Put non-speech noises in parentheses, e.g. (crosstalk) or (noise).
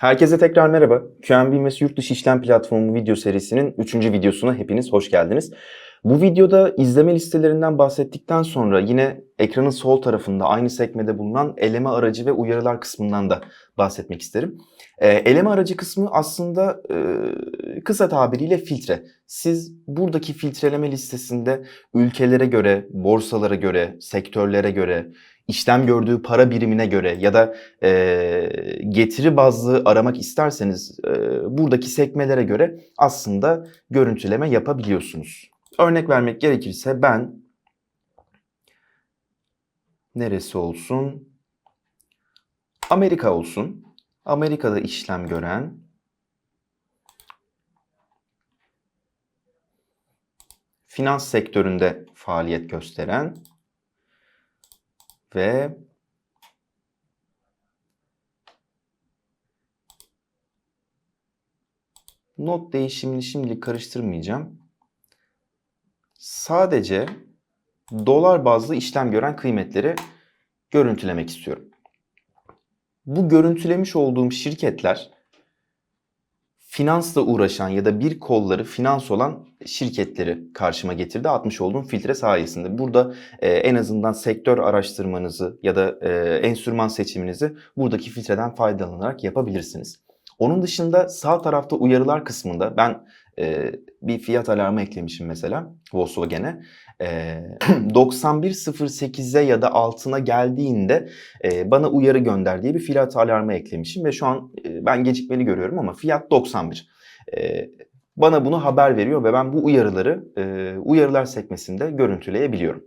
Herkese tekrar merhaba. QNB Invest Yurt Dışı İşlem Platformu video serisinin 3. videosuna hepiniz hoş geldiniz. Bu videoda izleme listelerinden bahsettikten sonra yine ekranın sol tarafında aynı sekmede bulunan eleme aracı ve uyarılar kısmından da bahsetmek isterim. Ee, eleme aracı kısmı aslında e, kısa tabiriyle filtre. Siz buradaki filtreleme listesinde ülkelere göre, borsalara göre, sektörlere göre, işlem gördüğü para birimine göre ya da e, getiri bazlı aramak isterseniz e, buradaki sekmelere göre aslında görüntüleme yapabiliyorsunuz. Örnek vermek gerekirse ben neresi olsun? Amerika olsun. Amerika'da işlem gören finans sektöründe faaliyet gösteren ve not değişimini şimdilik karıştırmayacağım. Sadece dolar bazlı işlem gören kıymetleri görüntülemek istiyorum. Bu görüntülemiş olduğum şirketler finansla uğraşan ya da bir kolları finans olan şirketleri karşıma getirdi atmış olduğum filtre sayesinde. Burada e, en azından sektör araştırmanızı ya da e, enstrüman seçiminizi buradaki filtreden faydalanarak yapabilirsiniz. Onun dışında sağ tarafta uyarılar kısmında ben e, bir fiyat alarmı eklemişim mesela Volkswagen'e. E, (clears throat) 91.08'e ya da altına geldiğinde e, bana uyarı gönder diye bir fiyat alarmı eklemişim ve şu an e, ben gecikmeli görüyorum ama fiyat 91. E, bana bunu haber veriyor ve ben bu uyarıları e, uyarılar sekmesinde görüntüleyebiliyorum.